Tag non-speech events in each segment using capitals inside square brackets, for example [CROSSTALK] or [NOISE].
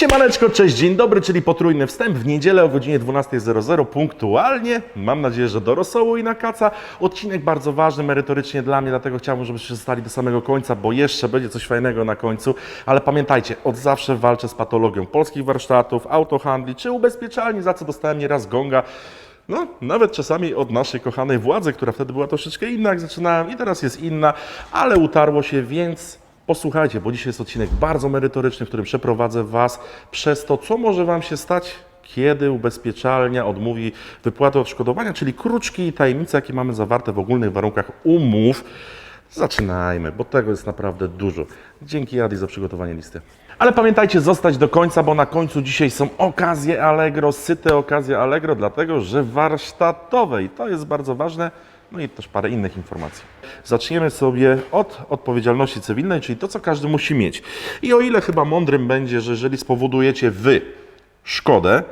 Siemaneczko, cześć, dzień dobry, czyli potrójny wstęp w niedzielę o godzinie 12.00 punktualnie. Mam nadzieję, że do rosołu i na kaca. Odcinek bardzo ważny merytorycznie dla mnie, dlatego chciałbym, żebyście zostali do samego końca, bo jeszcze będzie coś fajnego na końcu. Ale pamiętajcie, od zawsze walczę z patologią polskich warsztatów, autohandli czy ubezpieczalni, za co dostałem nieraz gonga. No, nawet czasami od naszej kochanej władzy, która wtedy była troszeczkę inna, jak zaczynałem, i teraz jest inna, ale utarło się, więc posłuchajcie, bo dzisiaj jest odcinek bardzo merytoryczny, w którym przeprowadzę Was przez to, co może Wam się stać, kiedy ubezpieczalnia odmówi wypłaty odszkodowania, czyli kruczki i tajemnice, jakie mamy zawarte w ogólnych warunkach umów. Zaczynajmy, bo tego jest naprawdę dużo. Dzięki Adi za przygotowanie listy. Ale pamiętajcie, zostać do końca, bo na końcu dzisiaj są okazje Allegro, syte okazje Allegro, dlatego że warsztatowe i to jest bardzo ważne. No i też parę innych informacji. Zaczniemy sobie od odpowiedzialności cywilnej, czyli to, co każdy musi mieć. I o ile chyba mądrym będzie, że jeżeli spowodujecie wy szkodę,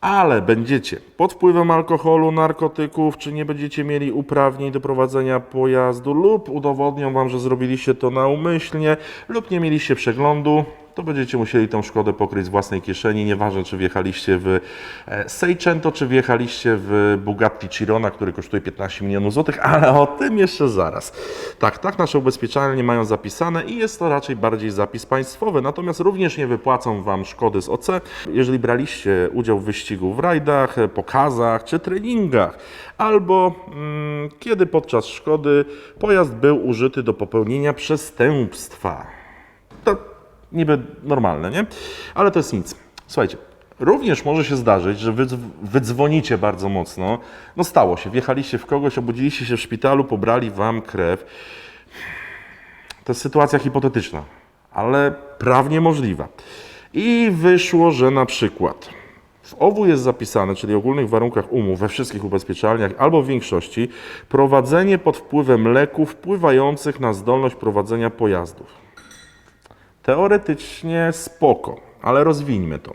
ale będziecie pod wpływem alkoholu, narkotyków, czy nie będziecie mieli uprawnień do prowadzenia pojazdu, lub udowodnią Wam, że zrobiliście to naumyślnie, lub nie mieliście przeglądu, to będziecie musieli tą szkodę pokryć z własnej kieszeni. Nieważne, czy wjechaliście w e, Seicento, czy wjechaliście w Bugatti Chirona, który kosztuje 15 milionów złotych, ale o tym jeszcze zaraz. Tak, tak nasze ubezpieczalnie mają zapisane i jest to raczej bardziej zapis państwowy. Natomiast również nie wypłacą Wam szkody z OC, jeżeli braliście udział w wyścigu w rajdach, pokazach czy treningach, albo mm, kiedy podczas szkody pojazd był użyty do popełnienia przestępstwa. Niby normalne, nie? Ale to jest nic. Słuchajcie, również może się zdarzyć, że wy wydzwonicie bardzo mocno. No stało się, wjechaliście w kogoś, obudziliście się w szpitalu, pobrali wam krew. To jest sytuacja hipotetyczna, ale prawnie możliwa. I wyszło, że na przykład w owu jest zapisane, czyli ogólnych warunkach umów we wszystkich ubezpieczalniach albo w większości, prowadzenie pod wpływem leków wpływających na zdolność prowadzenia pojazdów. Teoretycznie spoko, ale rozwińmy to.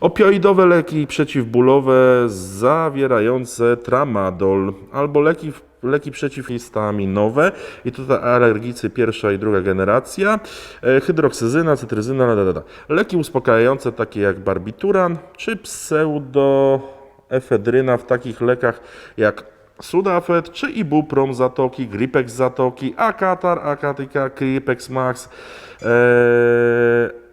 Opioidowe leki przeciwbólowe zawierające tramadol albo leki, leki przeciwhistaminowe i tutaj alergicy pierwsza i druga generacja, e, hydroksyzyna, cytryzyna, da, da, da. leki uspokajające takie jak barbituran czy pseudoefedryna w takich lekach jak Sudafed czy Ibuprom Zatoki, Gripex Zatoki, Akatar, Akatika, Gripex Max, e,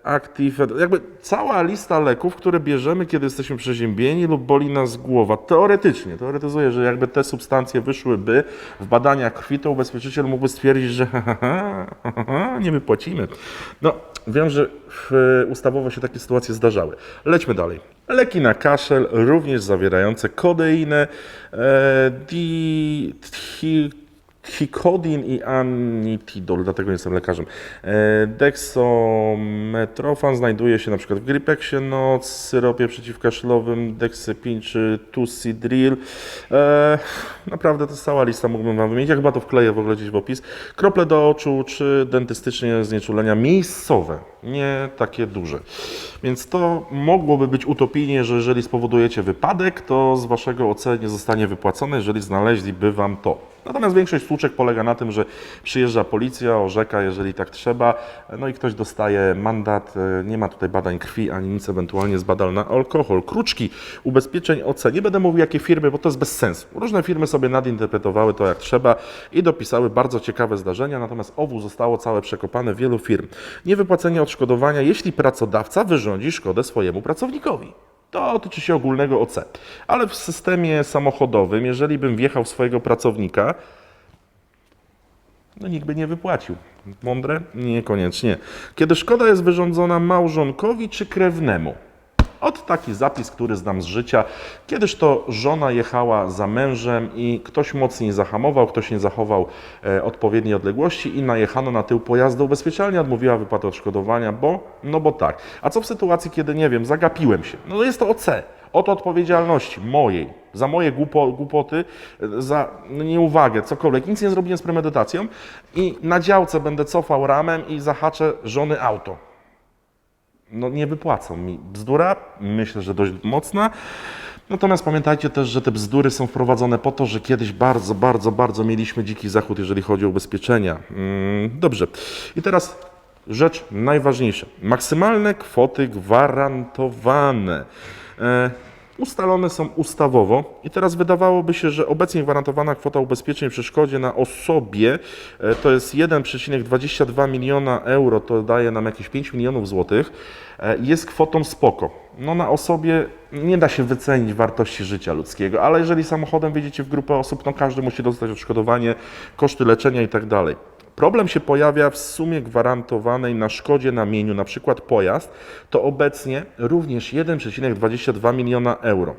Active, jakby cała lista leków, które bierzemy, kiedy jesteśmy przeziębieni lub boli nas głowa. Teoretycznie, teoretyzuję, że jakby te substancje wyszłyby w badaniach krwi, to ubezpieczyciel mógłby stwierdzić, że nie wypłacimy. No, wiem, że ustawowo się takie sytuacje zdarzały. Lećmy dalej. Leki na kaszel, również zawierające kodeinę, e, di, di, Hikodin i anitidol, dlatego nie jestem lekarzem. E, Dexometrofan znajduje się na przykład w Gripexie Noc, syropie przeciwkaszlowym, Dexepin czy Tusidril. E, naprawdę to jest cała lista, mógłbym Wam wymienić. Ja chyba to wkleję w ogóle gdzieś w opis. Krople do oczu czy dentystycznie znieczulenia miejscowe, nie takie duże. Więc to mogłoby być utopijnie, że jeżeli spowodujecie wypadek, to z Waszego OC nie zostanie wypłacone, jeżeli znaleźliby Wam to. Natomiast większość stłuczek polega na tym, że przyjeżdża policja, orzeka, jeżeli tak trzeba, no i ktoś dostaje mandat, nie ma tutaj badań krwi ani nic, ewentualnie zbadal na alkohol. Kruczki ubezpieczeń OC, nie będę mówił jakie firmy, bo to jest bez sensu. Różne firmy sobie nadinterpretowały to jak trzeba i dopisały bardzo ciekawe zdarzenia, natomiast owu zostało całe przekopane wielu firm. Niewypłacenie odszkodowania, jeśli pracodawca wyrządzi szkodę swojemu pracownikowi. To tyczy się ogólnego OC. Ale w systemie samochodowym, jeżeli bym wjechał swojego pracownika, no nikt by nie wypłacił. Mądre? Niekoniecznie. Kiedy szkoda jest wyrządzona małżonkowi czy krewnemu? Od taki zapis, który znam z życia. Kiedyś to żona jechała za mężem i ktoś mocniej zahamował, ktoś nie zachował e, odpowiedniej odległości i najechano na tył pojazdu. Ubezpieczalnia odmówiła wypłaty odszkodowania, bo, no bo tak. A co w sytuacji, kiedy, nie wiem, zagapiłem się? No jest to OC. Od odpowiedzialności mojej, za moje głupo, głupoty, za no, nieuwagę, cokolwiek. Nic nie zrobiłem z premedytacją i na działce będę cofał ramem i zahaczę żony auto no nie wypłacą mi. Bzdura, myślę, że dość mocna. Natomiast pamiętajcie też, że te bzdury są wprowadzone po to, że kiedyś bardzo, bardzo, bardzo mieliśmy dziki zachód, jeżeli chodzi o ubezpieczenia. Mm, dobrze. I teraz rzecz najważniejsza. Maksymalne kwoty gwarantowane. Ustalone są ustawowo i teraz wydawałoby się, że obecnie gwarantowana kwota ubezpieczeń przy szkodzie na osobie e, to jest 1,22 miliona euro, to daje nam jakieś 5 milionów złotych, e, jest kwotą spoko. No na osobie nie da się wycenić wartości życia ludzkiego, ale jeżeli samochodem wjedziecie w grupę osób, no każdy musi dostać odszkodowanie, koszty leczenia i tak dalej. Problem się pojawia w sumie gwarantowanej na szkodzie na mieniu, na przykład pojazd, to obecnie również 1,22 miliona euro.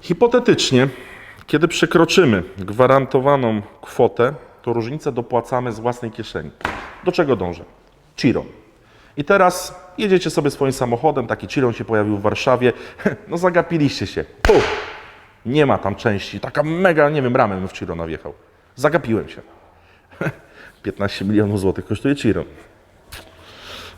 Hipotetycznie, kiedy przekroczymy gwarantowaną kwotę, to różnicę dopłacamy z własnej kieszeni. Do czego dążę? Chiron. I teraz jedziecie sobie swoim samochodem, taki Chiron się pojawił w Warszawie, [LAUGHS] no zagapiliście się. Puf! Nie ma tam części, taka mega, nie wiem, ramem w Chirona wjechał. Zagapiłem się. [LAUGHS] 15 milionów złotych kosztuje Chiron.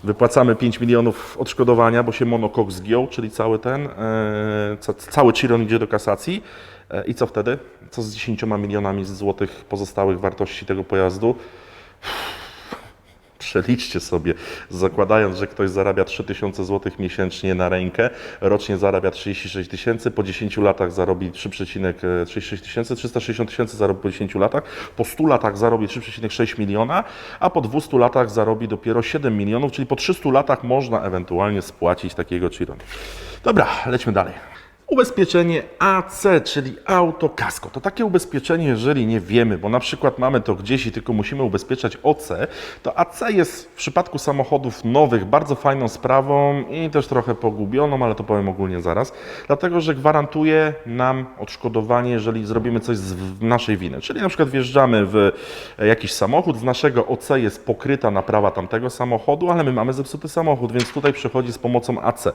Wypłacamy 5 milionów odszkodowania, bo się monokok zgiął, czyli cały ten, e, ca, cały Chiron idzie do kasacji. E, I co wtedy? Co z 10 milionami złotych pozostałych wartości tego pojazdu? Przeliczcie sobie, zakładając, że ktoś zarabia 3000 zł miesięcznie na rękę, rocznie zarabia 36 tysięcy, po 10 latach zarobi 3,36 tysięcy, 360 tysięcy zarobi po 10 latach, po 100 latach zarobi 3,6 miliona, a po 200 latach zarobi dopiero 7 milionów, czyli po 300 latach można ewentualnie spłacić takiego Chiron. Dobra, lećmy dalej. Ubezpieczenie AC, czyli auto kasko. To takie ubezpieczenie, jeżeli nie wiemy, bo na przykład mamy to gdzieś i tylko musimy ubezpieczać OC, to AC jest w przypadku samochodów nowych bardzo fajną sprawą i też trochę pogubioną, ale to powiem ogólnie zaraz, dlatego że gwarantuje nam odszkodowanie, jeżeli zrobimy coś z naszej winy. Czyli na przykład wjeżdżamy w jakiś samochód, z naszego OC jest pokryta naprawa tamtego samochodu, ale my mamy zepsuty samochód, więc tutaj przychodzi z pomocą AC.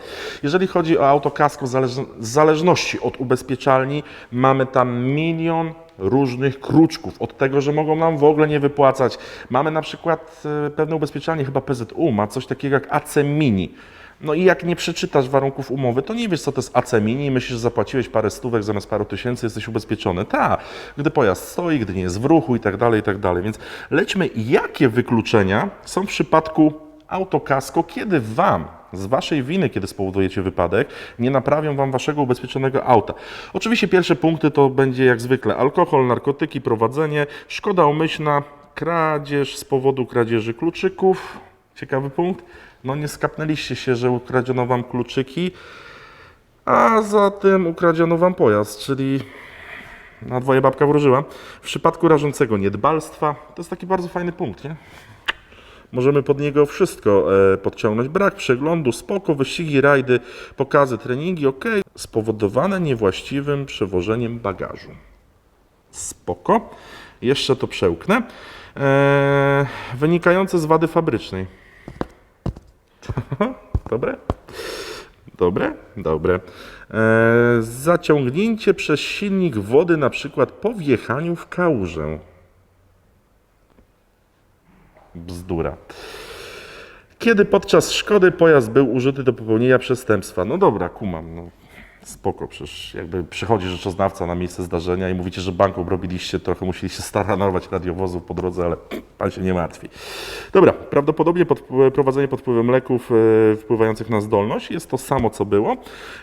Jeżeli chodzi o auto kasko, zależy zależności od ubezpieczalni mamy tam milion różnych kruczków. Od tego, że mogą nam w ogóle nie wypłacać. Mamy na przykład e, pewne ubezpieczalnie, chyba PZU ma coś takiego jak AC Mini. No i jak nie przeczytasz warunków umowy, to nie wiesz, co to jest AC Mini i myślisz, że zapłaciłeś parę stówek zamiast paru tysięcy, jesteś ubezpieczony. Tak, gdy pojazd stoi, gdy nie jest w ruchu i tak dalej, i tak dalej. Więc lećmy, jakie wykluczenia są w przypadku autokasko, kiedy Wam z Waszej winy, kiedy spowodujecie wypadek, nie naprawią Wam Waszego ubezpieczonego auta. Oczywiście pierwsze punkty to będzie jak zwykle alkohol, narkotyki, prowadzenie, szkoda umyślna, kradzież z powodu kradzieży kluczyków. Ciekawy punkt. No nie skapnęliście się, że ukradziono Wam kluczyki, a zatem ukradziono Wam pojazd, czyli na dwoje babka wróżyła. W przypadku rażącego niedbalstwa, to jest taki bardzo fajny punkt, nie? Możemy pod niego wszystko e, podciągnąć. Brak przeglądu, spoko, wyścigi, rajdy, pokazy, treningi, ok. Spowodowane niewłaściwym przewożeniem bagażu. Spoko. Jeszcze to przełknę. E, wynikające z wady fabrycznej. [LAUGHS] Dobre? Dobre? Dobre. E, zaciągnięcie przez silnik wody, na przykład po wjechaniu w kałużę. Bzdura. Kiedy podczas szkody pojazd był użyty do popełnienia przestępstwa? No dobra, kumam. No. Spoko, przecież jakby przychodzi rzeczoznawca na miejsce zdarzenia i mówicie, że bank obrobiliście, trochę musieliście staranować radiowozu po drodze, ale [CLEARS THROAT] pan się nie martwi. Dobra, prawdopodobnie pod, prowadzenie pod wpływem leków e, wpływających na zdolność jest to samo, co było.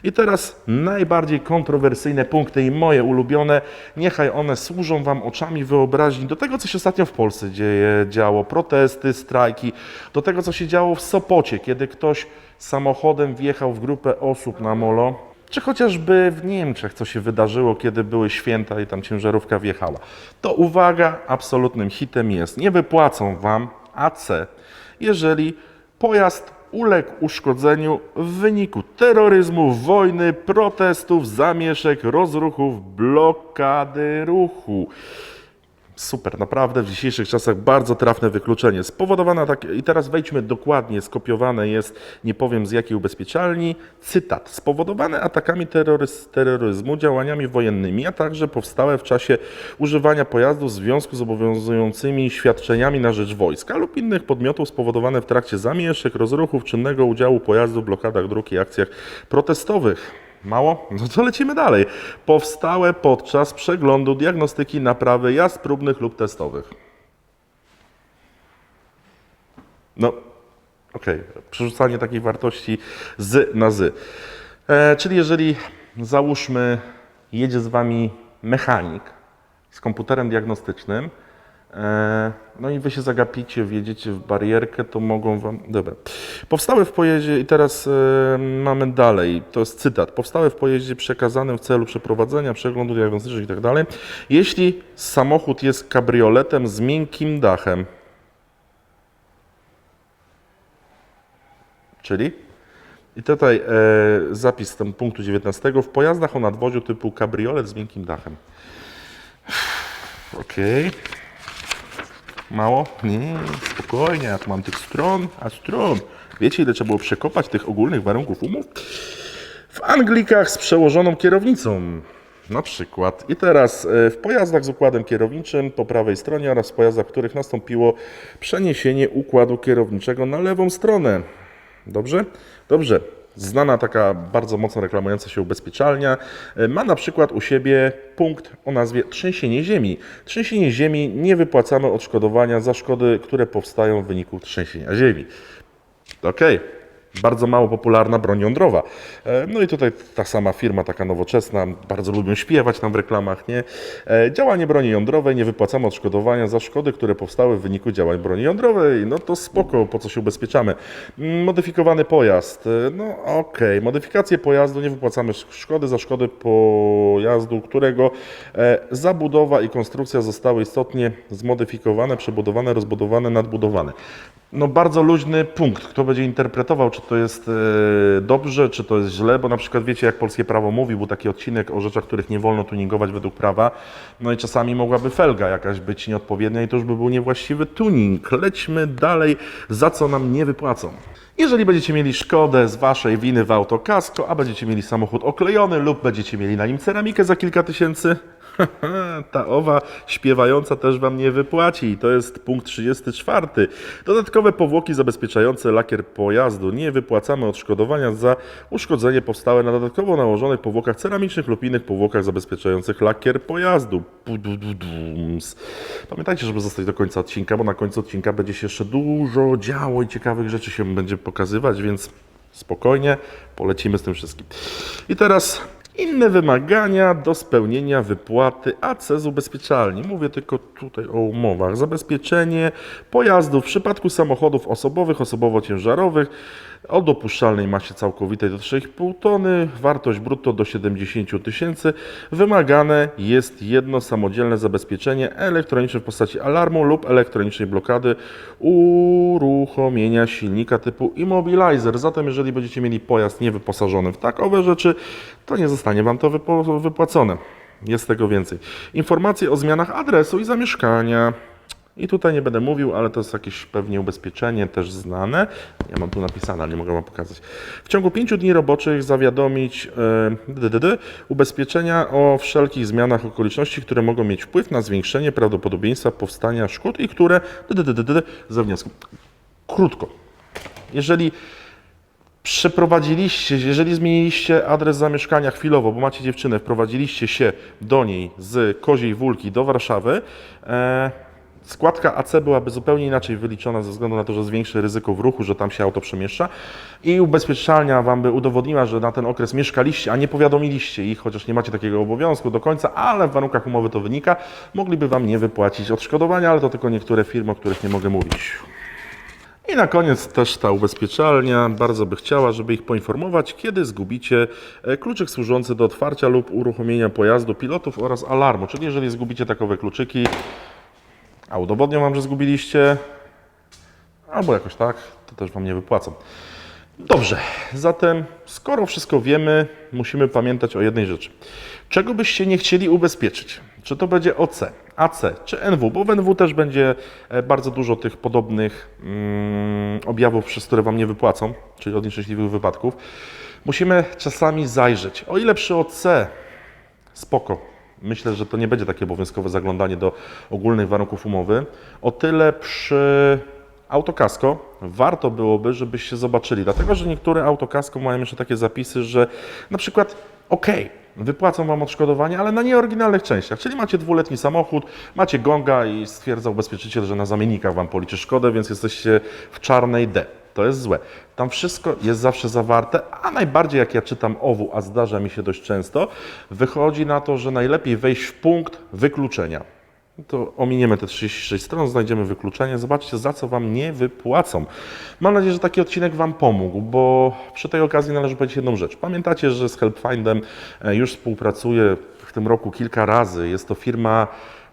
I teraz najbardziej kontrowersyjne punkty i moje ulubione, niechaj one służą Wam oczami wyobraźni do tego, co się ostatnio w Polsce dzieje, działo, protesty, strajki, do tego, co się działo w Sopocie, kiedy ktoś samochodem wjechał w grupę osób na molo, czy chociażby w Niemczech, co się wydarzyło, kiedy były święta i tam ciężarówka wjechała. To uwaga, absolutnym hitem jest, nie wypłacą Wam AC, jeżeli pojazd uległ uszkodzeniu w wyniku terroryzmu, wojny, protestów, zamieszek, rozruchów, blokady ruchu. Super, naprawdę w dzisiejszych czasach bardzo trafne wykluczenie. Spowodowane tak, i teraz wejdźmy dokładnie, skopiowane jest, nie powiem z jakiej ubezpieczalni, cytat. Spowodowane atakami terroryz, terroryzmu, działaniami wojennymi, a także powstałe w czasie używania pojazdów w związku z obowiązującymi świadczeniami na rzecz wojska lub innych podmiotów spowodowane w trakcie zamieszek, rozruchów, czynnego udziału pojazdu w blokadach dróg i akcjach protestowych. Mało? No to lecimy dalej. Powstałe podczas przeglądu diagnostyki naprawy jazd próbnych lub testowych. No, okej, przerzucanie takich wartości z na z. E, czyli jeżeli załóżmy, jedzie z Wami mechanik z komputerem diagnostycznym, no i Wy się zagapicie, wjedziecie w barierkę, to mogą Wam... Dobra. Powstałe w pojeździe, i teraz e, mamy dalej, to jest cytat. Powstałe w pojeździe przekazanym w celu przeprowadzenia przeglądu diagnostycznego i tak dalej, jeśli samochód jest kabrioletem z miękkim dachem, Czyli? I tutaj e, zapis tym punktu 19. W pojazdach o nadwoziu typu kabriolet z miękkim dachem. Okej. Mało? Nie, spokojnie, ja tu mam tych stron, a stron. Wiecie, ile trzeba było przekopać tych ogólnych warunków umów? W Anglikach z przełożoną kierownicą. Na przykład. I teraz e, w pojazdach z układem kierowniczym po prawej stronie oraz w pojazdach, w których nastąpiło przeniesienie układu kierowniczego na lewą stronę. Dobrze? Dobrze. Znana taka bardzo mocno reklamująca się ubezpieczalnia e, ma na przykład u siebie punkt o nazwie trzęsienie ziemi. Trzęsienie ziemi nie wypłacamy odszkodowania za szkody, które powstają w wyniku trzęsienia ziemi. Okej. Bardzo mało popularna broń jądrowa. E, No i tutaj ta sama firma, taka nowoczesna, bardzo lubią śpiewać tam w reklamach, nie? E, Działanie broni jądrowej, nie wypłacamy odszkodowania za szkody, które powstały w wyniku działań broni jądrowej. No to spoko, po co się ubezpieczamy. Mm, Modyfikowany pojazd. E, No okej, modyfikację pojazdu, nie wypłacamy sz- szkody za szkody pojazdu, którego zabudowa i konstrukcja zostały istotnie zmodyfikowane, przebudowane, rozbudowane, nadbudowane. No bardzo luźny punkt. Kto będzie interpretował, czy to jest e, dobrze, czy to jest źle, bo na przykład wiecie, jak polskie prawo mówi, był taki odcinek o rzeczach, których nie wolno tuningować według prawa, no i czasami mogłaby felga jakaś być nieodpowiednia i to już by był niewłaściwy tuning. Lećmy dalej, za co nam nie wypłacą. Jeżeli będziecie mieli szkodę z waszej winy w autokasko, a będziecie mieli samochód oklejony lub będziecie mieli na nim ceramikę za kilka tysięcy, [LAUGHS] ta owa śpiewająca też Wam nie wypłaci. To jest punkt 34. Dodatkowe powłoki zabezpieczające lakier pojazdu. Nie wypłacamy odszkodowania za uszkodzenie powstałe na dodatkowo nałożonych powłokach ceramicznych lub innych powłokach zabezpieczających lakier pojazdu. Pamiętajcie, żeby zostać do końca odcinka, bo na końcu odcinka będzie się jeszcze dużo działo i ciekawych rzeczy się będzie pokazywać, więc spokojnie polecimy z tym wszystkim. I teraz inne wymagania do spełnienia wypłaty AC z ubezpieczalni. Mówię tylko tutaj o umowach. Zabezpieczenie pojazdu w przypadku samochodów osobowych, osobowo-ciężarowych o dopuszczalnej masie całkowitej do 3,5 tony, wartość brutto do 70 000 tysięcy. Wymagane jest jedno samodzielne zabezpieczenie elektroniczne w postaci alarmu lub elektronicznej blokady uruchomienia silnika typu immobilizer. Zatem jeżeli będziecie mieli pojazd niewyposażony w takowe rzeczy, to nie zostanie Wam to wypłacone. Jest tego więcej. Informacje o zmianach adresu i zamieszkania. I tutaj nie będę mówił, ale to jest jakieś pewnie ubezpieczenie też znane. Ja mam tu napisane, ale nie mogę Wam pokazać. W ciągu 5 dni roboczych zawiadomić DDD, ubezpieczenia o wszelkich zmianach okoliczności, które mogą mieć wpływ na zwiększenie prawdopodobieństwa powstania szkód i które DDD za wnioskiem. Krótko. Jeżeli przeprowadziliście, jeżeli zmieniliście adres zamieszkania chwilowo, bo macie dziewczynę, wprowadziliście się do niej z Koziej Wólki do Warszawy, e, składka AC byłaby zupełnie inaczej wyliczona ze względu na to, że zwiększy ryzyko w ruchu, że tam się auto przemieszcza i ubezpieczalnia Wam by udowodniła, że na ten okres mieszkaliście, a nie powiadomiliście ich, chociaż nie macie takiego obowiązku do końca, ale w warunkach umowy to wynika, mogliby Wam nie wypłacić odszkodowania, ale to tylko niektóre firmy, o których nie mogę mówić. I na koniec też ta ubezpieczalnia bardzo by chciała, żeby ich poinformować, kiedy zgubicie e, kluczyk służący do otwarcia lub uruchomienia pojazdu, pilotów oraz alarmu. Czyli jeżeli zgubicie takowe kluczyki, a udowodnią Wam, że zgubiliście, albo jakoś tak, to też Wam nie wypłacą. Dobrze, zatem skoro wszystko wiemy, musimy pamiętać o jednej rzeczy. Czego byście nie chcieli ubezpieczyć? Czy to będzie OC, AC czy NW? Bo w NW też będzie e, bardzo dużo tych podobnych mm, objawów, przez które Wam nie wypłacą, czyli od nieszczęśliwych wypadków. Musimy czasami zajrzeć. O ile przy OC spoko. Myślę, że to nie będzie takie obowiązkowe zaglądanie do ogólnych warunków umowy. O tyle przy autokasko warto byłoby, żebyście zobaczyli, dlatego że niektóre autokasko mają jeszcze takie zapisy, że na przykład ok, wypłacą Wam odszkodowanie, ale na nieoryginalnych częściach. Czyli macie dwuletni samochód, macie gonga i stwierdza ubezpieczyciel, że na zamiennikach Wam policzy szkodę, więc jesteście w czarnej D. To jest złe. Tam wszystko jest zawsze zawarte, a najbardziej jak ja czytam OWU, a zdarza mi się dość często, wychodzi na to, że najlepiej wejść w punkt wykluczenia. To ominiemy te 36 stron, znajdziemy wykluczenie. Zobaczcie, za co Wam nie wypłacą. Mam nadzieję, że taki odcinek Wam pomógł, bo przy tej okazji należy powiedzieć jedną rzecz. Pamiętacie, że z Helpfindem e, już współpracuję w tym roku kilka razy. Jest to firma,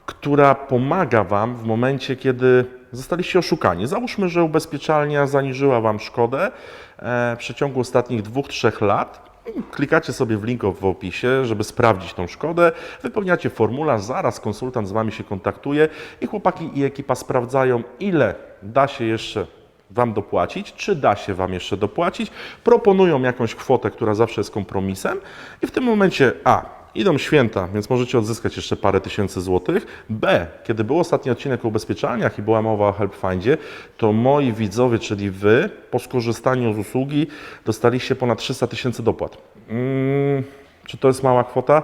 która pomaga Wam w momencie, kiedy zostaliście oszukani. Załóżmy, że ubezpieczalnia zaniżyła Wam szkodę e, w przeciągu ostatnich dwóch, trzech lat. Klikacie sobie w link w opisie, żeby sprawdzić tą szkodę, wypełniacie formularz, zaraz konsultant z Wami się kontaktuje i chłopaki i ekipa sprawdzają, ile da się jeszcze Wam dopłacić, czy da się Wam jeszcze dopłacić, proponują jakąś kwotę, która zawsze jest kompromisem i w tym momencie A. Idą święta, więc możecie odzyskać jeszcze parę tysięcy złotych. B. Kiedy był ostatni odcinek o ubezpieczalniach i była mowa o HelpFindzie, to moi widzowie, czyli Wy, po skorzystaniu z usługi dostaliście ponad 300 tysięcy dopłat. Mm, czy to jest mała kwota?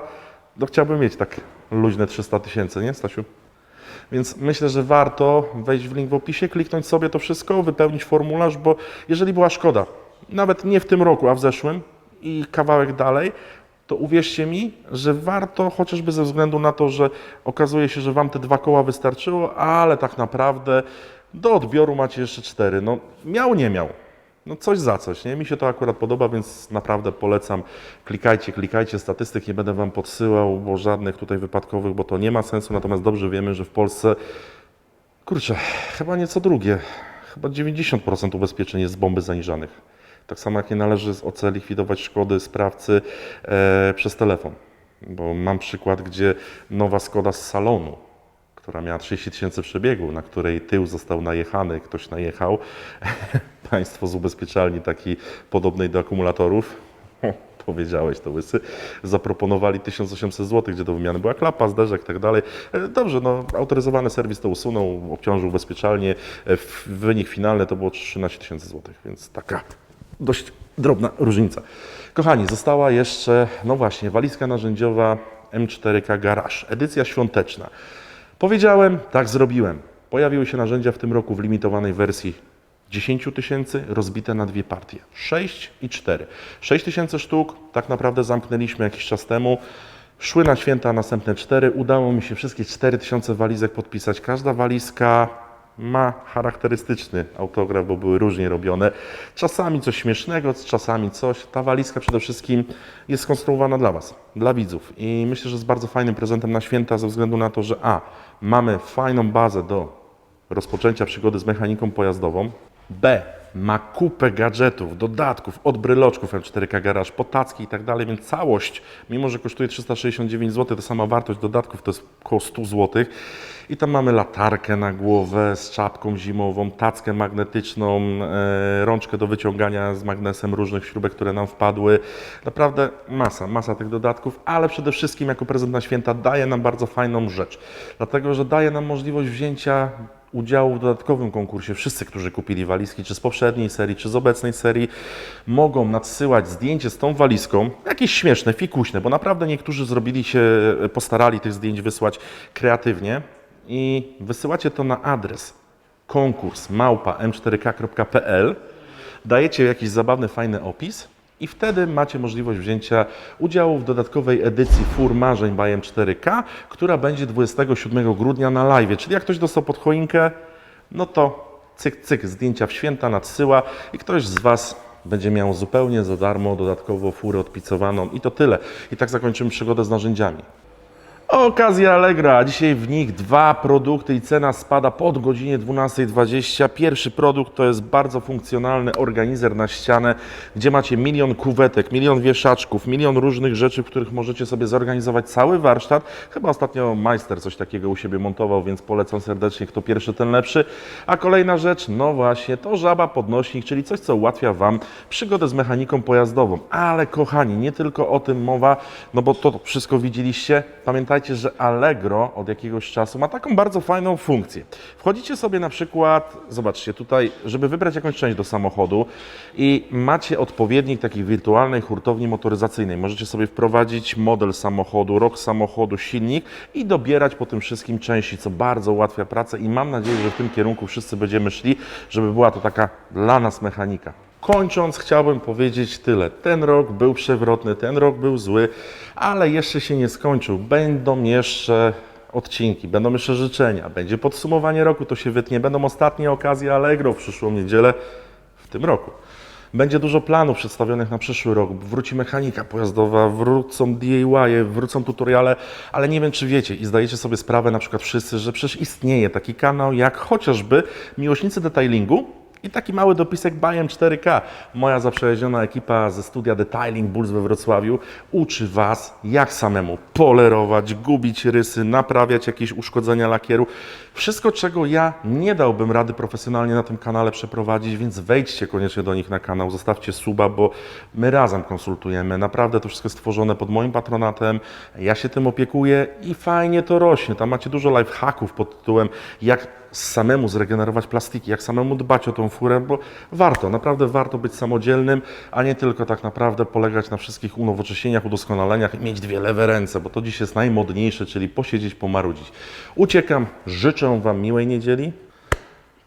No chciałbym mieć tak luźne 300 tysięcy, nie Stasiu? Więc myślę, że warto wejść w link w opisie, kliknąć sobie to wszystko, wypełnić formularz, bo jeżeli była szkoda, nawet nie w tym roku, a w zeszłym i kawałek dalej, to uwierzcie mi, że warto chociażby ze względu na to, że okazuje się, że Wam te dwa koła wystarczyło, ale tak naprawdę do odbioru macie jeszcze cztery. No miał, nie miał. No coś za coś, nie? Mi się to akurat podoba, więc naprawdę polecam. Klikajcie, klikajcie statystyk, nie będę Wam podsyłał, bo żadnych tutaj wypadkowych, bo to nie ma sensu, natomiast dobrze wiemy, że w Polsce, kurczę, chyba nieco drugie, chyba 90% ubezpieczeń jest z bomby zaniżanych. Tak samo jak nie należy z OC likwidować szkody sprawcy e, przez telefon. Bo mam przykład, gdzie nowa Skoda z salonu, która miała 30 tysięcy przebiegu, na której tył został najechany, ktoś najechał. [LAUGHS] Państwo z ubezpieczalni takiej podobnej do akumulatorów, [LAUGHS] powiedziałeś to łysy, zaproponowali 1800 zł, gdzie do wymiany była klapa, zderzek i tak dalej. E, Dobrze, no autoryzowany serwis to usunął, obciążył ubezpieczalnie. E, Wynik finalny to było 13 tysięcy złotych, więc taka dość drobna różnica. Kochani, została jeszcze, no właśnie, walizka narzędziowa M4K Garage, edycja świąteczna. Powiedziałem, tak zrobiłem. Pojawiły się narzędzia w tym roku w limitowanej wersji 10 tysięcy, rozbite na dwie partie, 6 i 4. 6 tysięcy sztuk tak naprawdę zamknęliśmy jakiś czas temu. Szły na święta następne 4. Udało mi się wszystkie 4 tysiące walizek podpisać. Każda walizka ma charakterystyczny autograf, bo były różnie robione. Czasami coś śmiesznego, czasami coś. Ta walizka przede wszystkim jest skonstruowana dla Was, dla widzów. I myślę, że jest bardzo fajnym prezentem na święta ze względu na to, że A. Mamy fajną bazę do rozpoczęcia przygody z mechaniką pojazdową. B. Ma kupę gadżetów, dodatków, od bryloczków M4K Garage, potacki i tak dalej, więc całość, mimo że kosztuje 369 zł, to sama wartość dodatków to jest około 100 zł. I tam mamy latarkę na głowę z czapką zimową, tackę magnetyczną, e, rączkę do wyciągania z magnesem różnych śrubek, które nam wpadły. Naprawdę masa, masa tych dodatków, ale przede wszystkim jako prezent na święta daje nam bardzo fajną rzecz, dlatego że daje nam możliwość wzięcia udziału w dodatkowym konkursie. Wszyscy, którzy kupili walizki, czy z poprzedniej serii, czy z obecnej serii, mogą nadsyłać zdjęcie z tą walizką, jakieś śmieszne, fikuśne, bo naprawdę niektórzy zrobili się, postarali tych zdjęć wysłać kreatywnie. I wysyłacie to na adres konkurs małpa m4k.pl, dajecie jakiś zabawny, fajny opis i wtedy macie możliwość wzięcia udziału w dodatkowej edycji Fur Marzeń by M4K, która będzie 27 grudnia na live. Czyli jak ktoś dostał pod choinkę, no to cyk, cyk, zdjęcia w święta nadsyła i ktoś z Was będzie miał zupełnie za darmo dodatkowo furę odpicowaną i to tyle. I tak zakończymy przygodę z narzędziami. Okazja Allegra. Dzisiaj w nich dwa produkty i cena spada pod godzinie 12.20. Pierwszy produkt to jest bardzo funkcjonalny organizer na ścianę, gdzie macie milion kuwetek, milion wieszaczków, milion różnych rzeczy, w których możecie sobie zorganizować cały warsztat. Chyba ostatnio majster coś takiego u siebie montował, więc polecam serdecznie, kto pierwszy, ten lepszy. A kolejna rzecz, no właśnie, to żaba podnośnik, czyli coś, co ułatwia Wam przygodę z mechaniką pojazdową. Ale kochani, nie tylko o tym mowa, no bo to wszystko widzieliście. Pamiętajcie, pamiętajcie, że Allegro od jakiegoś czasu ma taką bardzo fajną funkcję. Wchodzicie sobie na przykład, zobaczcie tutaj, żeby wybrać jakąś część do samochodu i macie odpowiednik takiej wirtualnej hurtowni motoryzacyjnej. Możecie sobie wprowadzić model samochodu, rok samochodu, silnik i dobierać po tym wszystkim części, co bardzo ułatwia pracę i mam nadzieję, że w tym kierunku wszyscy będziemy szli, żeby była to taka dla nas mechanika. Kończąc, chciałbym powiedzieć tyle. Ten rok był przewrotny, ten rok był zły, ale jeszcze się nie skończył. Będą jeszcze odcinki, będą jeszcze życzenia, będzie podsumowanie roku, to się wytnie, będą ostatnie okazje Allegro w przyszłą niedzielę w tym roku. Będzie dużo planów przedstawionych na przyszły rok. Wróci mechanika pojazdowa, wrócą DIY, wrócą tutoriale, ale nie wiem, czy wiecie i zdajecie sobie sprawę na przykład wszyscy, że przecież istnieje taki kanał jak chociażby Miłośnicy Detailingu, i taki mały dopisek Bajem 4K. Moja zaprzyjaźniona ekipa ze studia Detailing Bulls we Wrocławiu uczy Was, jak samemu polerować, gubić rysy, naprawiać jakieś uszkodzenia lakieru. Wszystko, czego ja nie dałbym rady profesjonalnie na tym kanale przeprowadzić, więc wejdźcie koniecznie do nich na kanał, zostawcie suba, bo my razem konsultujemy. Naprawdę to wszystko stworzone pod moim patronatem. Ja się tym opiekuję i fajnie to rośnie. Tam macie dużo life hacków pod tytułem, jak samemu zregenerować plastiki, jak samemu dbać o tą furę, bo warto, naprawdę warto być samodzielnym, a nie tylko tak naprawdę polegać na wszystkich unowocześnieniach, udoskonaleniach i mieć dwie lewe ręce, bo to dziś jest najmodniejsze, czyli posiedzieć, pomarudzić. Uciekam, życzę Wam miłej niedzieli.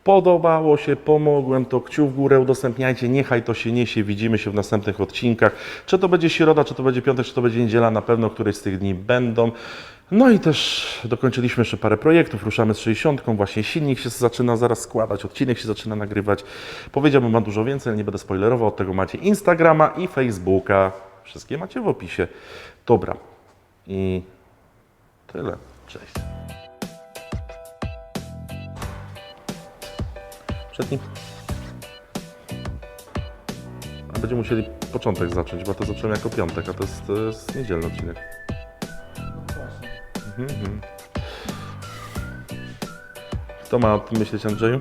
Podobało się, pomogłem, to kciuk w górę udostępniajcie, niechaj to się niesie, widzimy się w następnych odcinkach. Czy to będzie środa, czy to będzie piątek, czy to będzie niedziela, na pewno któreś z tych dni będą. No i też dokończyliśmy jeszcze parę projektów, ruszamy z 60, właśnie silnik się zaczyna zaraz składać, odcinek się zaczyna nagrywać. Powiedziałbym Wam dużo więcej, ale nie będę spoilerował, od tego macie Instagrama i Facebooka, wszystkie macie w opisie. Dobra i tyle, cześć. Przedni. A będziemy musieli początek zacząć, bo to zacząłem jako piątek, a to jest, to jest niedzielny odcinek. Mhm, mhm. Co ma o tym myśleć Andrzeju?